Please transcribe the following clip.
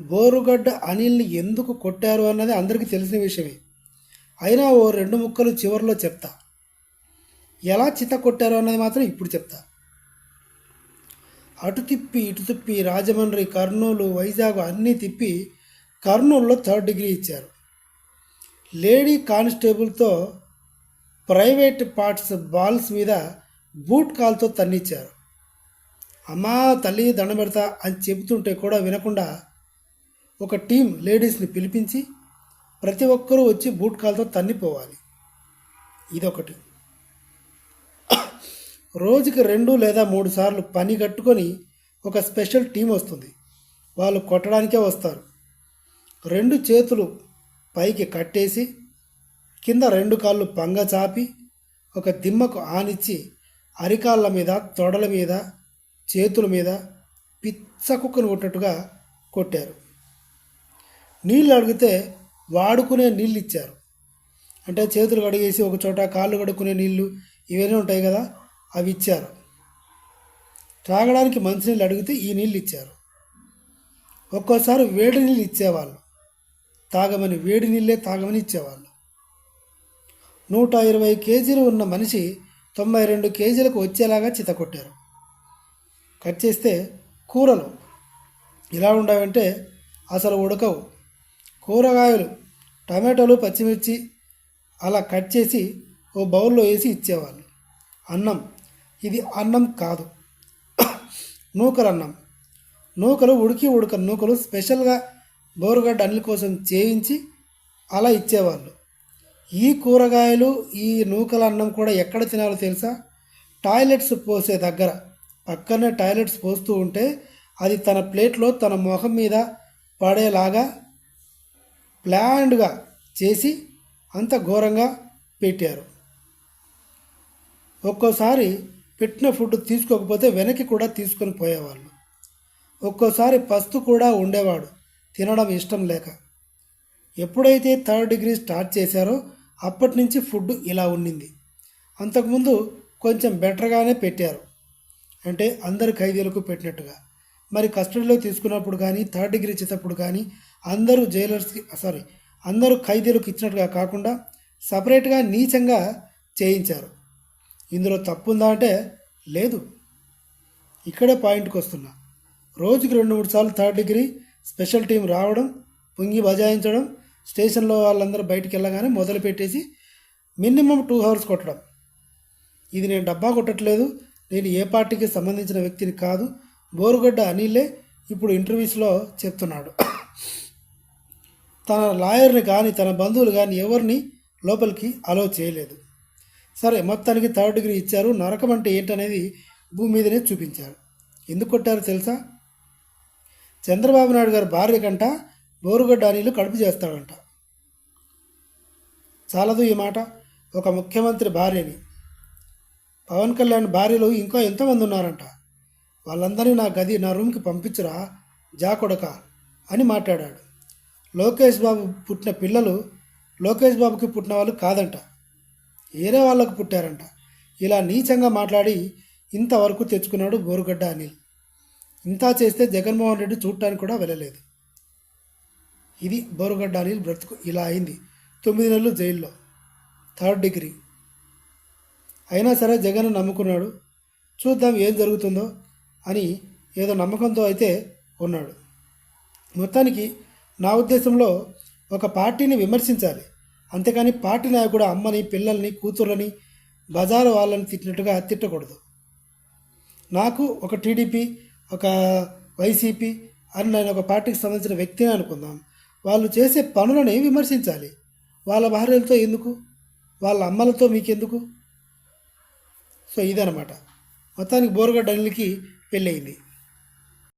బోరుగడ్డ అనిల్ని ఎందుకు కొట్టారు అన్నది అందరికీ తెలిసిన విషయమే. అయినా ఓ రెండు ముక్కలు చివరిలో చెప్తా. ఎలా చిత కొట్టారు అన్నది మాత్రం ఇప్పుడు చెప్తా. అటు తిప్పి ఇటు తిప్పి రాజమండ్రి కర్నూలు వైజాగ్ అన్నీ తిప్పి కర్నూలులో థర్డ్ డిగ్రీ ఇచ్చారు. లేడీ కానిస్టేబుల్తో ప్రైవేట్ పార్ట్స్ బాల్స్ మీద బూట్ కాల్తో తన్నిచ్చారు. అమ్మా తల్లి దండ పెడతా అని చెబుతుంటే కూడా వినకుండా ఒక టీం లేడీస్ని పిలిపించి ప్రతి ఒక్కరూ వచ్చి బూట్ కాల్తో తన్నిపోవాలి. ఇదొకటి. రోజుకి రెండు లేదా మూడు సార్లు పని కట్టుకొని ఒక స్పెషల్ టీం వస్తుంది. వాళ్ళు కొట్టడానికే వస్తారు. రెండు చేతులు పైకి కట్టేసి కింద రెండు కాళ్ళు పంగ చాపి ఒక దిమ్మకు ఆనిచ్చి అరికాళ్ళ మీద తొడల మీద చేతుల మీద పిచ్చ కుక్కను కొట్టట్టుగా కొట్టారు. నీళ్ళు అడిగితే వాడుకునే నీళ్ళు ఇచ్చారు. అంటే చేతులు కడిగేసి ఒక చోట కాళ్ళు కడుక్కునే నీళ్ళు ఇవన్నీ ఉంటాయి కదా అవి ఇచ్చారు. త్రాగడానికి మంచినీళ్ళు అడిగితే ఈ నీళ్ళు ఇచ్చారు. ఒక్కోసారి వేడి నీళ్ళు ఇచ్చేవాళ్ళు. తాగమని వేడి నీళ్ళే తాగమని ఇచ్చేవాళ్ళు. నూట ఇరవై కేజీలు ఉన్న మనిషి తొంభై రెండు కేజీలకు వచ్చేలాగా చితకొట్టారు కట్ చేస్తే కూరలు. ఎలా ఉండవంటే అసలు ఉడకవు. కూరగాయలు టమాటోలు పచ్చిమిర్చి అలా కట్ చేసి ఓ బౌల్లో వేసి ఇచ్చేవాళ్ళు. అన్నం ఇది అన్నం కాదు. నూకలు అన్నం. నూకలు ఉడికి ఉడక నూకలు స్పెషల్గా బోరుగడ్డ అన్నిల కోసం చేయించి అలా ఇచ్చేవాళ్ళు. ఈ కూరగాయలు ఈ నూకల అన్నం కూడా ఎక్కడ తినాలో తెలుసా? టాయిలెట్స్ పోసే దగ్గర పక్కనే టాయిలెట్స్ పోస్తూ ఉంటే అది తన ప్లేట్లో తన ముఖం మీద పడేలాగా ప్లాన్డ్గా చేసి అంత ఘోరంగా పెట్టారు. ఒక్కోసారి పెట్టిన ఫుడ్ తీసుకోకపోతే వెనక్కి కూడా తీసుకొని పోయేవాళ్ళు. ఒక్కోసారి పస్తు కూడా ఉండేవాడు తినడం ఇష్టం లేక. ఎప్పుడైతే థర్డ్ డిగ్రీ స్టార్ట్ చేశారో అప్పటి నుంచి ఫుడ్ ఇలా ఉండింది అంతకుముందు కొంచెం బెటర్గానే పెట్టారు. అంటే అందరు ఖైదీలకు పెట్టినట్టుగా. మరి కస్టడీలో తీసుకున్నప్పుడు కానీ థర్డ్ డిగ్రీ ఇచ్చేటప్పుడు కానీ అందరూ జైలర్స్కి సారీ అందరూ ఖైదీలకు ఇచ్చినట్టుగా కాకుండా సపరేట్గా నీచంగా చేయించారు. ఇందులో తప్పుందా అంటే లేదు. ఇక్కడే పాయింట్కి వస్తున్నా. రోజుకి రెండు మూడు సార్లు థర్డ్ డిగ్రీ స్పెషల్ టీం రావడం పొంగి బజాయించడం స్టేషన్లో వాళ్ళందరూ బయటికి వెళ్ళగానే మొదలు పెట్టేసి మినిమం టూ అవర్స్ కొట్టడం. ఇది నేను డబ్బా కొట్టట్లేదు. నేను ఏ పార్టీకి సంబంధించిన వ్యక్తిని కాదు. బోరుగడ్డ అనిలే ఇప్పుడు ఇంటర్వ్యూస్లో చెప్తున్నాడు. తన లాయర్ని కానీ తన బంధువులు కానీ ఎవరిని లోపలికి అలో చేయలేదు. సరే మొత్తానికి థర్డ్ డిగ్రీ ఇచ్చారు. నరకం అంటే ఏంటనేది భూమి మీదనే చూపించారు. ఎందుకు కొట్టారు తెలుసా? చంద్రబాబు నాయుడు గారి భార్య కంట బోరుగడ్డ అనిలు కడుపు చేస్తాడంట. చాలదు ఈ మాట. ఒక ముఖ్యమంత్రి భార్యని. పవన్ కళ్యాణ్ భార్యలు ఇంకా ఎంతమంది ఉన్నారంట. వాళ్ళందరినీ నా గది నా రూమ్కి పంపించురా జాకొడక అని మాట్లాడాడు. లోకేష్ బాబు పుట్టిన పిల్లలు లోకేష్ బాబుకి పుట్టిన వాళ్ళు కాదంట. వేరే వాళ్ళకు పుట్టారంట. ఇలా నీచంగా మాట్లాడి ఇంతవరకు తెచ్చుకున్నాడు బోరుగడ్డ అనిల్. ఇంత చేస్తే జగన్మోహన్ రెడ్డి చూడటానికి కూడా వెళ్ళలేదు. ఇది బోరుగడ్డ అనిల్ బ్రతుకు ఇలా అయింది. తొమ్మిది నెలలు జైల్లో. Third degree. అయినా సరే జగన్ నమ్ముకున్నాడు. చూద్దాం ఏం జరుగుతుందో. అని ఏదో నమ్మకంతో అయితే ఉన్నాడు. మొత్తానికి నా ఉద్దేశంలో ఒక పార్టీని విమర్శించాలి. అంతేకాని పార్టీ నాయకుడు అమ్మని పిల్లల్ని కూతుర్లని బజారు వాళ్ళని తిట్టినట్టుగా తిట్టకూడదు. నాకు ఒక టీడీపీ ఒక వైసీపీ అని నేను ఒక పార్టీకి సంబంధించిన వ్యక్తిని అనుకుందాం. వాళ్ళు చేసే పనులని విమర్శించాలి. వాళ్ళ భార్యలతో ఎందుకు? వాళ్ళ అమ్మలతో మీకెందుకు? సో ఇదనమాట మొత్తానికి బోరుగడ్డ అనిల్కి పెళ్ళయింది